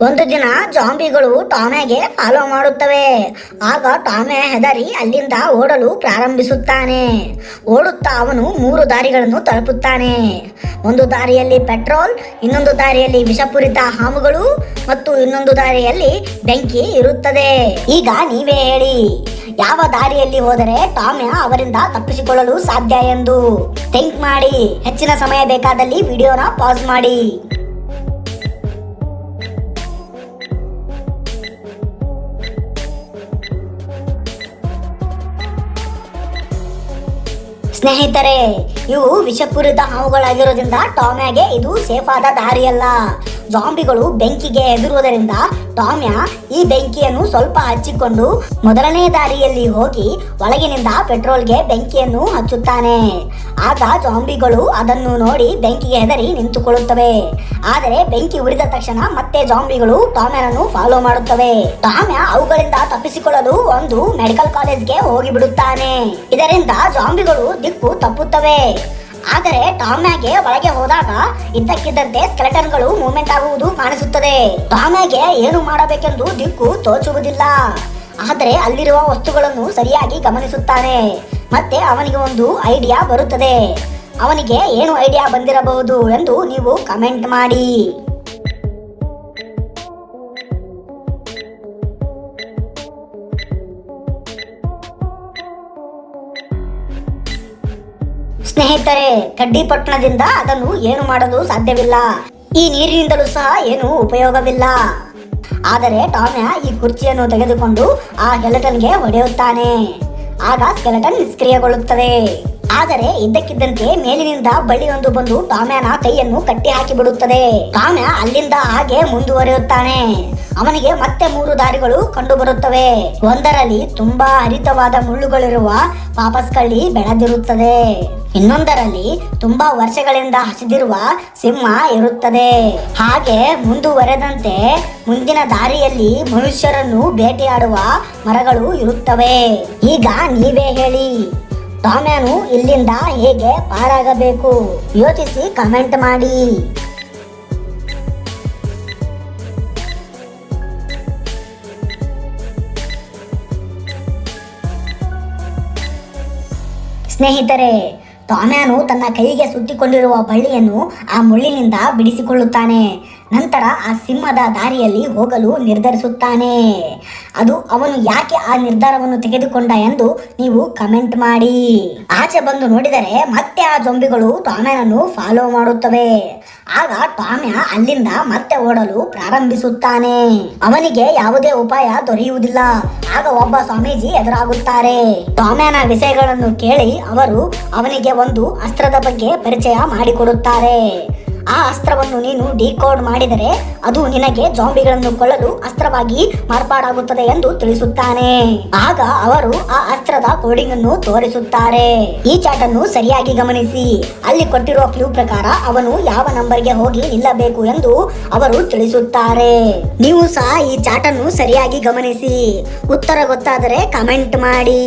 ಒಂದು ದಿನ ಜಾಂಬಿಗಳು ಟಾಮೆಗೆ ಫಾಲೋ ಮಾಡುತ್ತವೆ. ಆಗ ಟಾಮೆ ಹೆದರಿ ಅಲ್ಲಿಂದ ಓಡಲು ಪ್ರಾರಂಭಿಸುತ್ತಾನೆ. ಓಡುತ್ತಾ ಅವನು ಮೂರು ದಾರಿಗಳನ್ನು ತಲುಪುತ್ತಾನೆ. ಒಂದು ದಾರಿಯಲ್ಲಿ ಪೆಟ್ರೋಲ್, ಇನ್ನೊಂದು ದಾರಿಯಲ್ಲಿ ವಿಷಪೂರಿತ ಹಾಮುಗಳು ಮತ್ತು ಇನ್ನೊಂದು ದಾರಿಯಲ್ಲಿ ಬೆಂಕಿ ಇರುತ್ತದೆ. ಈಗ ನೀವೇ ಹೇಳಿ, ಯಾವ ದಾರಿಯಲ್ಲಿ ಹೋದರೆ ಟಾಮೆ ಅವರಿಂದ ತಪ್ಪಿಸಿಕೊಳ್ಳಲು ಸಾಧ್ಯ ಎಂದು? ಥಿಂಕ್ ಮಾಡಿ. ಹೆಚ್ಚಿನ ಸಮಯ ಬೇಕಾದಲ್ಲಿ ವಿಡಿಯೋನ ಪಾಸ್ ಮಾಡಿ. ಸ್ನೇಹಿತರೆ ಇವು ವಿಷಪೂರಿತ ಹಾವುಗಳಾಗಿರೋದ್ರಿಂದ ಟಾಮ್ಯಾಗೆ ಇದು ಸೇಫ್ ಆದ ದಾರಿಯಲ್ಲ. ಜಾಂಬಿಗಳು ಬೆಂಕಿಗೆ ಎದುರುವುದರಿಂದ ಟಾಮ್ಯ ಈ ಬೆಂಕಿಯನ್ನು ಸ್ವಲ್ಪ ಹಚ್ಚಿಕೊಂಡು ಮೊದಲನೇ ದಾರಿಯಲ್ಲಿ ಹೋಗಿ ಒಳಗಿನಿಂದ ಪೆಟ್ರೋಲ್ಗೆ ಬೆಂಕಿಯನ್ನು ಹಚ್ಚುತ್ತಾನೆ. ಆಗ ಜಾಂಬಿಗಳು ಅದನ್ನು ನೋಡಿ ಬೆಂಕಿಗೆ ಹೆದರಿ ನಿಂತುಕೊಳ್ಳುತ್ತವೆ. ಆದರೆ ಬೆಂಕಿ ಉರಿದ ತಕ್ಷಣ ಮತ್ತೆ ಜಾಂಬಿಗಳು ಟಾಮ್ಯನನ್ನು ಫಾಲೋ ಮಾಡುತ್ತವೆ. ಟಾಮ್ಯ ಅವುಗಳಿಂದ ತಪ್ಪಿಸಿಕೊಳ್ಳಲು ಒಂದು ಮೆಡಿಕಲ್ ಕಾಲೇಜ್ಗೆ ಹೋಗಿಬಿಡುತ್ತಾನೆ. ಇದರಿಂದ ಜಾಂಬಿಗಳು ದಿಕ್ಕು ತಪ್ಪುತ್ತವೆ. ಆದರೆ ಟಾಮ್ಯಾಗೆ ಒಳಗೆ ಹೋದಾಗ ಇದ್ದಕ್ಕಿದ್ದಂತೆ ಸ್ಕೆಲೆಟನ್ಗಳು ಮೂವ್ಮೆಂಟ್ ಆಗುವುದು ಕಾಣಿಸುತ್ತದೆ. ಟಾಮ್ಯಾಗೆ ಏನು ಮಾಡಬೇಕೆಂದು ದಿಕ್ಕು ತೋಚುವುದಿಲ್ಲ. ಆದರೆ ಅಲ್ಲಿರುವ ವಸ್ತುಗಳನ್ನು ಸರಿಯಾಗಿ ಗಮನಿಸುತ್ತಾನೆ. ಮತ್ತೆ ಅವನಿಗೆ ಒಂದು ಐಡಿಯಾ ಬರುತ್ತದೆ. ಅವನಿಗೆ ಏನು ಐಡಿಯಾ ಬಂದಿರಬಹುದು ಎಂದು ನೀವು ಕಮೆಂಟ್ ಮಾಡಿ. ಸ್ನೇಹಿತರೆ, ಕಡ್ಡಿಪಟ್ಟಣದಿಂದ ಅದನ್ನು ಏನು ಮಾಡಲು ಸಾಧ್ಯವಿಲ್ಲ. ಈ ನೀರಿನಿಂದಲೂ ಸಹ ಏನು ಉಪಯೋಗವಿಲ್ಲ. ಆದರೆ ಟಾಮ್ಯ ಈ ಕುರ್ಚಿಯನ್ನು ತೆಗೆದುಕೊಂಡು ಆ ಸ್ಕೆಲೆಟನ್ಗೆ ಹೊಡೆಯುತ್ತಾನೆ. ಆಗ ಸ್ಕೆಲೆಟನ್ ನಿಷ್ಕ್ರಿಯಗೊಳ್ಳುತ್ತದೆ. ಆದರೆ ಇದ್ದಕ್ಕಿದ್ದಂತೆ ಮೇಲಿನಿಂದ ಬಳ್ಳಿಯೊಂದು ಬಂದು ಟಾಮ್ಯಾನ ಕೈಯನ್ನು ಕಟ್ಟಿ ಹಾಕಿ ಬಿಡುತ್ತದೆ ಟಾಮ್ಯ ಅಲ್ಲಿಂದ ಹಾಗೆ ಮುಂದುವರಿಯುತ್ತಾನೆ. ಅವನಿಗೆ ಮತ್ತೆ ಮೂರು ದಾರಿಗಳು ಕಂಡು ಬರುತ್ತವೆ ಒಂದರಲ್ಲಿ ತುಂಬಾ ಹರಿತವಾದ ಮುಳ್ಳುಗಳಿರುವ ವಾಪಸ್ ಕಳ್ಳಿ ಬೆಳೆದಿರುತ್ತದೆ. ಇನ್ನೊಂದರಲ್ಲಿ ತುಂಬಾ ವರ್ಷಗಳಿಂದ ಹಸಿದಿರುವ ಸಿಂಹ ಇರುತ್ತದೆ. ಹಾಗೆ ಮುಂದುವರೆದಂತೆ ಮುಂದಿನ ದಾರಿಯಲ್ಲಿ ಮನುಷ್ಯರನ್ನು ಬೇಟೆಯಾಡುವ ಮರಗಳು ಇರುತ್ತವೆ. ಈಗ ನೀವೇ ಹೇಳಿ. ಟಾಮ್ಯಾನು ಇಲ್ಲಿಂದ ಹೇಗೆ ಪಾರಾಗಬೇಕು? ಯೋಚಿಸಿ ಕಮೆಂಟ್ ಮಾಡಿ. ಸ್ನೇಹಿತರೆ ತಾಮ್ಯಾನು ತನ್ನ ಕೈಗೆ ಸುತ್ತಿಕೊಂಡಿರುವ ಬಳ್ಳಿಯನ್ನು ಆ ಮುಳ್ಳಿನಿಂದ ಬಿಡಿಸಿಕೊಳ್ಳುತ್ತಾನೆ. ನಂತರ ಆ ಸಿಂಹದ ದಾರಿಯಲ್ಲಿ ಹೋಗಲು ನಿರ್ಧರಿಸುತ್ತಾನೆ. ಅದು ಅವನು ಯಾಕೆ ಆ ನಿರ್ಧಾರವನ್ನು ತೆಗೆದುಕೊಂಡ ಎಂದು ನೀವು ಕಮೆಂಟ್ ಮಾಡಿ. ಆಚೆ ಬಂದು ನೋಡಿದರೆ ಮತ್ತೆ ಆ ಜೊಂಬಿಗಳು ಟಾಮ್ಯಾನನ್ನು ಫಾಲೋ ಮಾಡುತ್ತವೆ. ಆಗ ಟಾಮ್ಯ ಅಲ್ಲಿಂದ ಮತ್ತೆ ಓಡಲು ಪ್ರಾರಂಭಿಸುತ್ತಾನೆ. ಅವನಿಗೆ ಯಾವುದೇ ಉಪಾಯ ದೊರೆಯುವುದಿಲ್ಲ. ಆಗ ಒಬ್ಬ ಸ್ವಾಮೀಜಿ ಎದುರಾಗುತ್ತಾರೆ. ಟಾಮ್ಯನ ವಿಷಯಗಳನ್ನು ಕೇಳಿ ಅವರು ಅವನಿಗೆ ಒಂದು ಅಸ್ತ್ರದ ಬಗ್ಗೆ ಪರಿಚಯ ಮಾಡಿಕೊಡುತ್ತಾರೆ. ಆ ಅಸ್ತ್ರವನ್ನು ನೀನು ಡಿಕೋಡ್ ಮಾಡಿದರೆ ಅದು ನಿನಗೆ ಜಾಂಬಿಗಳನ್ನು ಕೊಲ್ಲಲು ಅಸ್ತ್ರವಾಗಿ ಮಾರ್ಪಾಡಾಗುತ್ತದೆ ಎಂದು ತಿಳಿಸುತ್ತಾನೆ. ಆಗ ಅವರು ಆ ಅಸ್ತ್ರದ ಕೋಡಿಂಗ್ ಅನ್ನು ತೋರಿಸುತ್ತಾರೆ. ಈ ಚಾಟ್ ಅನ್ನು ಸರಿಯಾಗಿ ಗಮನಿಸಿ. ಅಲ್ಲಿ ಕೊಟ್ಟಿರುವ ಕ್ಲೂ ಪ್ರಕಾರ ಅವನು ಯಾವ ನಂಬರ್ಗೆ ಹೋಗಿ ನಿಲ್ಲಬೇಕು ಎಂದು ಅವರು ತಿಳಿಸುತ್ತಾರೆ. ನೀವು ಸಹ ಈ ಚಾಟ್ ಅನ್ನು ಸರಿಯಾಗಿ ಗಮನಿಸಿ. ಉತ್ತರ ಗೊತ್ತಾದರೆ ಕಮೆಂಟ್ ಮಾಡಿ.